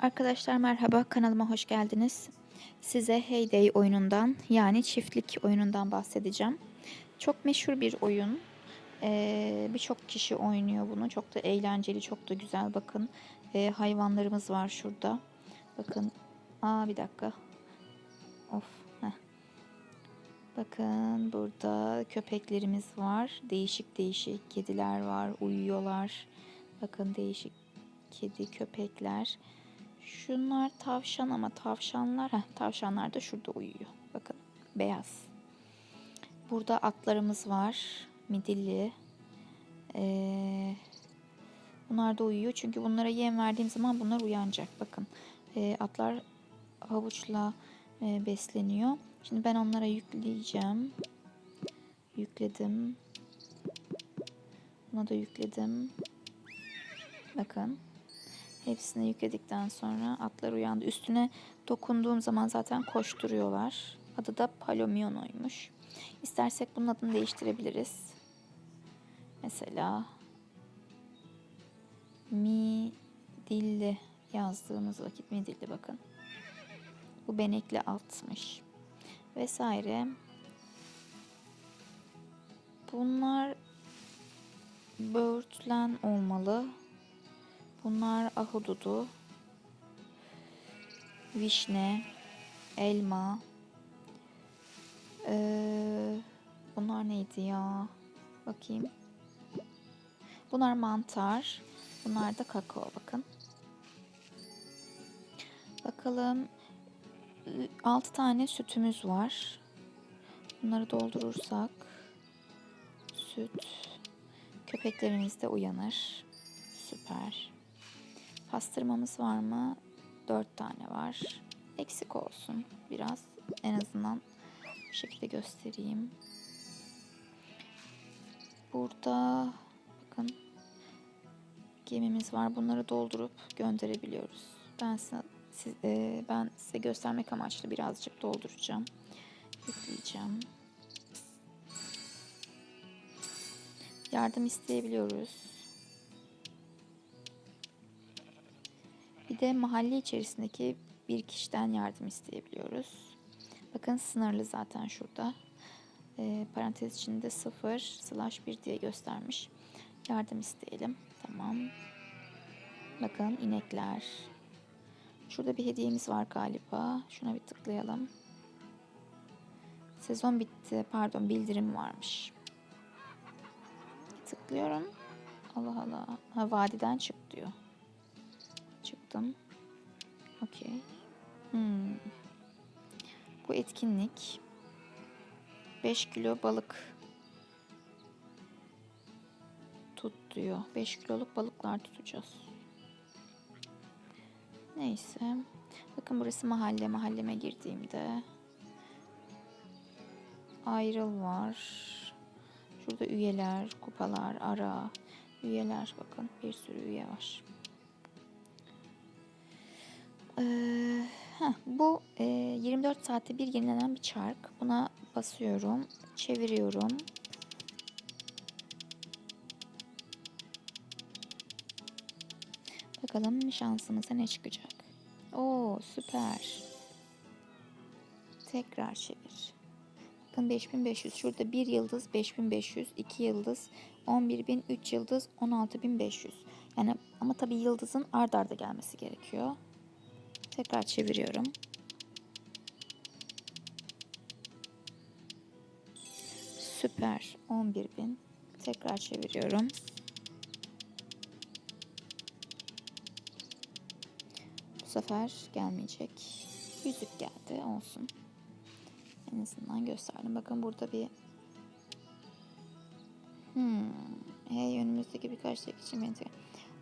Arkadaşlar merhaba kanalıma hoş geldiniz. Size Heyday oyunundan yani çiftlik oyunundan bahsedeceğim. Çok meşhur bir oyun. Ee, Birçok kişi oynuyor bunu. Çok da eğlenceli, çok da güzel. Bakın ee, hayvanlarımız var şurada. Bakın. Aa bir dakika. Of. Heh. Bakın burada köpeklerimiz var. Değişik değişik kediler var. Uyuyorlar. Bakın değişik kedi, köpekler. Şunlar tavşan ama tavşanlar, heh, tavşanlar da şurada uyuyor. Bakın beyaz. Burada atlarımız var. Midilli. Ee, bunlar da uyuyor. Çünkü bunlara yem verdiğim zaman bunlar uyanacak. Bakın ee, atlar havuçla e, besleniyor. Şimdi ben onlara yükleyeceğim. Yükledim. Buna da yükledim. Bakın. Hepsini yükledikten sonra atlar uyandı. Üstüne dokunduğum zaman zaten koşturuyorlar. Adı da Palomiono'ymuş. İstersek bunun adını değiştirebiliriz. Mesela Mi dilli yazdığımız vakit mi dilli bakın. Bu benekli altmış. Vesaire. Bunlar böğürtlen olmalı. Bunlar ahududu, vişne, elma. Ee, bunlar neydi ya? Bakayım. Bunlar mantar. Bunlar da kakao bakın. Bakalım. 6 tane sütümüz var. Bunları doldurursak süt köpeklerimiz de uyanır. Süper. Pastırmamız var mı? 4 tane var. Eksik olsun biraz. En azından bu şekilde göstereyim. Burada bakın gemimiz var. Bunları doldurup gönderebiliyoruz. Ben size, siz, e, ben size göstermek amaçlı birazcık dolduracağım. Yükleyeceğim. Yardım isteyebiliyoruz. Bir de mahalle içerisindeki bir kişiden yardım isteyebiliyoruz. Bakın sınırlı zaten şurada. E, parantez içinde 0 slash 1 diye göstermiş. Yardım isteyelim. Tamam. Bakın inekler. Şurada bir hediyemiz var galiba. Şuna bir tıklayalım. Sezon bitti. Pardon bildirim varmış. Tıklıyorum. Allah Allah. Ha, vadiden çık diyor çıktım. Okey. Hmm. Bu etkinlik 5 kilo balık tut diyor. 5 kiloluk balıklar tutacağız. Neyse. Bakın burası mahalle. Mahalleme girdiğimde ayrıl var. Şurada üyeler, kupalar, ara, üyeler bakın bir sürü üye var. Heh, bu e, 24 saatte bir yenilenen bir çark. Buna basıyorum, çeviriyorum. Bakalım şansımıza ne çıkacak. Oo süper. Tekrar çevir. Bakın 5500. Şurada bir yıldız 5500, 2 yıldız 11000, 3 yıldız 16500. Yani ama tabii yıldızın ard arda gelmesi gerekiyor. Tekrar çeviriyorum. Süper. 11.000. Tekrar çeviriyorum. Bu sefer gelmeyecek. Yüzük geldi. Olsun. En azından gösterdim. Bakın burada bir Hmm. Hey önümüzdeki birkaç dakika için beni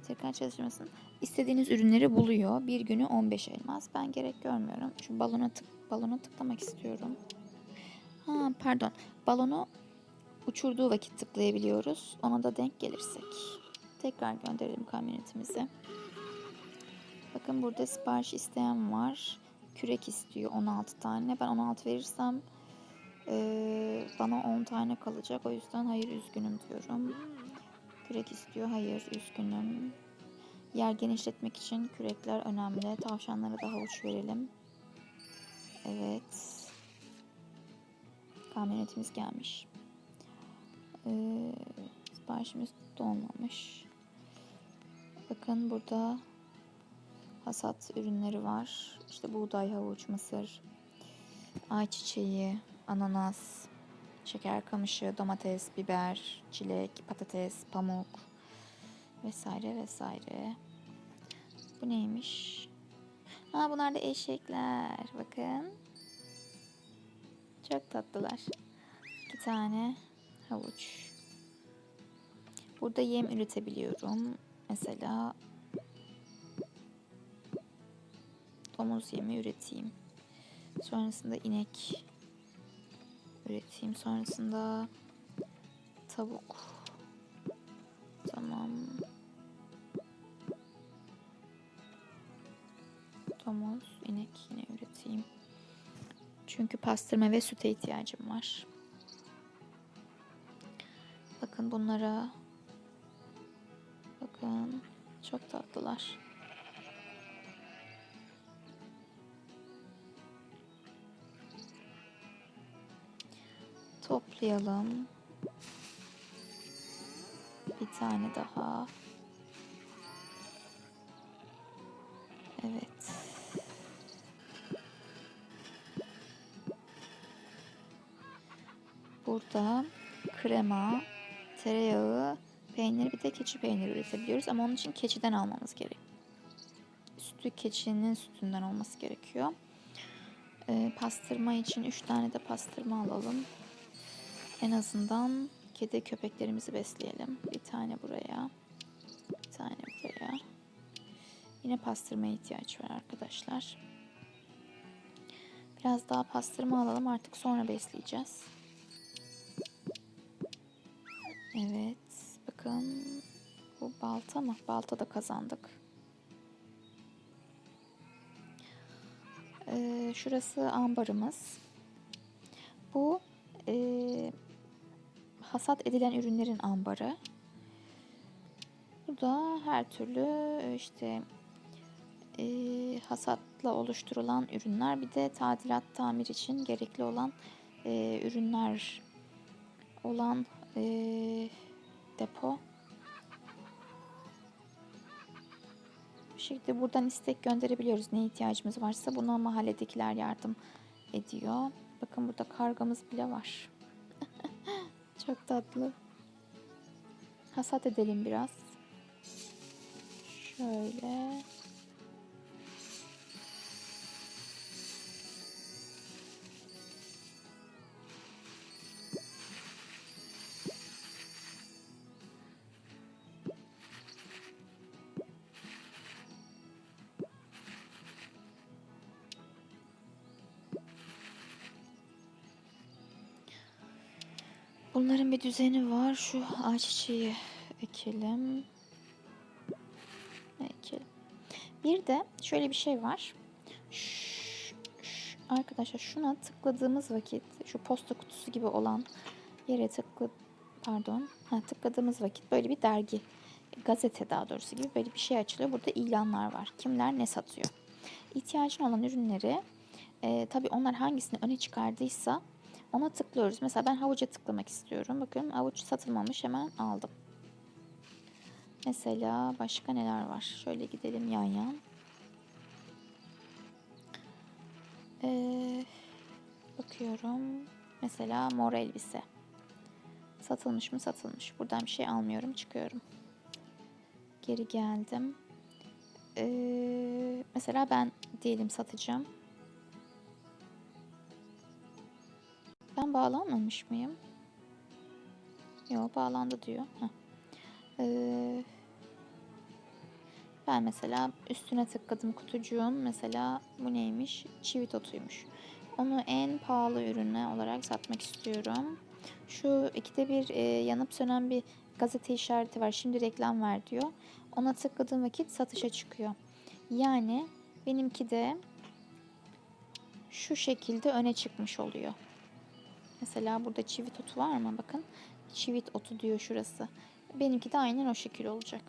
tekrar çalışmasın. İstediğiniz ürünleri buluyor. Bir günü 15 elmas. Ben gerek görmüyorum. Şu balona tık balona tıklamak istiyorum. Ha pardon. Balonu uçurduğu vakit tıklayabiliyoruz. Ona da denk gelirsek. Tekrar gönderelim kamyonetimizi. Bakın burada sipariş isteyen var. Kürek istiyor 16 tane. Ben 16 verirsem e, bana 10 tane kalacak. O yüzden hayır üzgünüm diyorum. Kürek istiyor. Hayır üzgünüm. Yer genişletmek için kürekler önemli. Tavşanlara da havuç verelim. Evet. Kamyonetimiz gelmiş. Ee, siparişimiz dolmamış. Bakın burada hasat ürünleri var. İşte buğday, havuç, mısır, ayçiçeği, ananas, şeker kamışı, domates, biber, çilek, patates, pamuk vesaire vesaire. Bu neymiş? Ha bunlar da eşekler. Bakın. Çok tatlılar. İki tane havuç. Burada yem üretebiliyorum. Mesela domuz yemi üreteyim. Sonrasında inek üreteyim. Sonrasında tavuk. Üreteyim. Çünkü pastırma ve süte ihtiyacım var. Bakın bunlara. Bakın çok tatlılar. Toplayalım. Bir tane daha. Krema, tereyağı, peynir bir de keçi peyniri üretebiliyoruz ama onun için keçiden almamız gerek. Sütü keçinin sütünden olması gerekiyor. Ee, pastırma için 3 tane de pastırma alalım. En azından kedi köpeklerimizi besleyelim. Bir tane buraya. Bir tane buraya. Yine pastırmaya ihtiyaç var arkadaşlar. Biraz daha pastırma alalım artık sonra besleyeceğiz. Evet. Bakın bu balta mı? Balta da kazandık. Ee, şurası ambarımız. Bu e, hasat edilen ürünlerin ambarı. Bu da her türlü işte e, hasatla oluşturulan ürünler. Bir de tadilat tamir için gerekli olan e, ürünler olan e, depo. Bu şekilde buradan istek gönderebiliyoruz. Ne ihtiyacımız varsa buna mahalledekiler yardım ediyor. Bakın burada kargamız bile var. Çok tatlı. Hasat edelim biraz. Şöyle. Bunların bir düzeni var. Şu ayçiçeği ekelim. Ekelim. Bir de şöyle bir şey var. Ş- ş- arkadaşlar şuna tıkladığımız vakit şu posta kutusu gibi olan yere tıkla pardon ha, tıkladığımız vakit böyle bir dergi gazete daha doğrusu gibi böyle bir şey açılıyor. Burada ilanlar var. Kimler ne satıyor. İhtiyacın olan ürünleri e, tabii onlar hangisini öne çıkardıysa ona tıklıyoruz. Mesela ben havuca tıklamak istiyorum. Bakın havuç satılmamış hemen aldım. Mesela başka neler var? Şöyle gidelim yan yan. Ee, bakıyorum. Mesela mor elbise. Satılmış mı? Satılmış. Buradan bir şey almıyorum. Çıkıyorum. Geri geldim. Ee, mesela ben diyelim satacağım. Ben bağlanmamış mıyım? Yok bağlandı diyor. Ee, ben mesela üstüne tıkladım kutucuğun. Mesela bu neymiş? Çivit otuymuş. Onu en pahalı ürüne olarak satmak istiyorum. Şu ikide bir e, yanıp sönen bir gazete işareti var. Şimdi reklam ver diyor. Ona tıkladığım vakit satışa çıkıyor. Yani benimki de şu şekilde öne çıkmış oluyor. Mesela burada çivit otu var mı? Bakın çivit otu diyor şurası. Benimki de aynen o şekil olacak.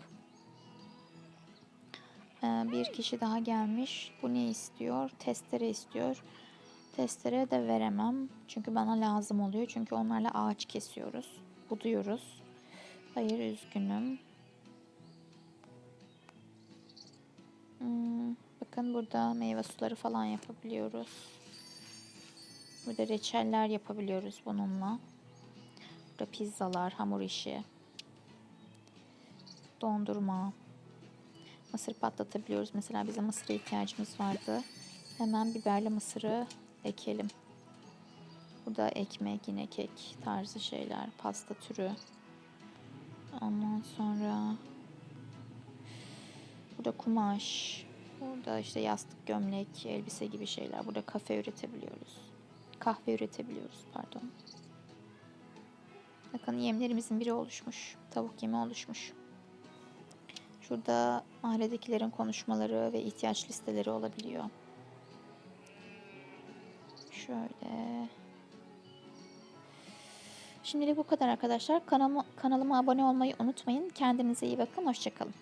bir kişi daha gelmiş. Bu ne istiyor? Testere istiyor. Testere de veremem. Çünkü bana lazım oluyor. Çünkü onlarla ağaç kesiyoruz. Buduyoruz. Hayır üzgünüm. Hmm, bakın burada meyve suları falan yapabiliyoruz. Burada reçeller yapabiliyoruz bununla. Burada pizzalar, hamur işi. Dondurma. Mısır patlatabiliyoruz. Mesela bize mısıra ihtiyacımız vardı. Hemen biberli mısırı ekelim. Burada ekmek, yine kek tarzı şeyler, pasta türü. Ondan sonra burada kumaş, burada işte yastık, gömlek, elbise gibi şeyler. Burada kafe üretebiliyoruz. Kahve üretebiliyoruz pardon. Bakın yemlerimizin biri oluşmuş. Tavuk yemi oluşmuş. Şurada mahalledekilerin konuşmaları ve ihtiyaç listeleri olabiliyor. Şöyle. Şimdilik bu kadar arkadaşlar. Kanalıma, kanalıma abone olmayı unutmayın. Kendinize iyi bakın. Hoşçakalın.